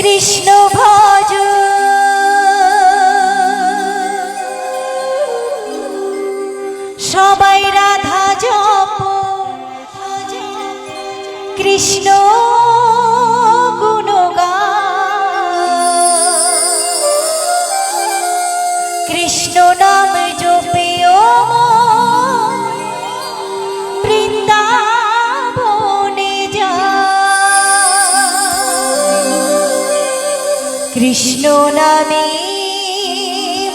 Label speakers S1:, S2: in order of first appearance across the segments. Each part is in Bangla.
S1: কৃষ্ণ ভজ সবাই রাধা জপ। কৃষ্ণ কৃষ্ণ নামে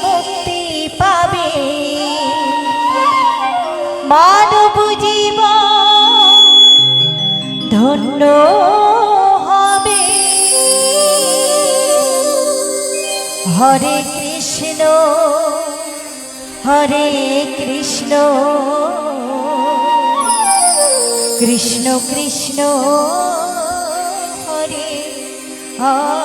S1: মুক্তি পাবে। মানব জীব ধন্য হবে। হরে কৃষ্ণ হরে কৃষ্ণ। কৃষ্ণ কৃষ্ণ, হরে হরে।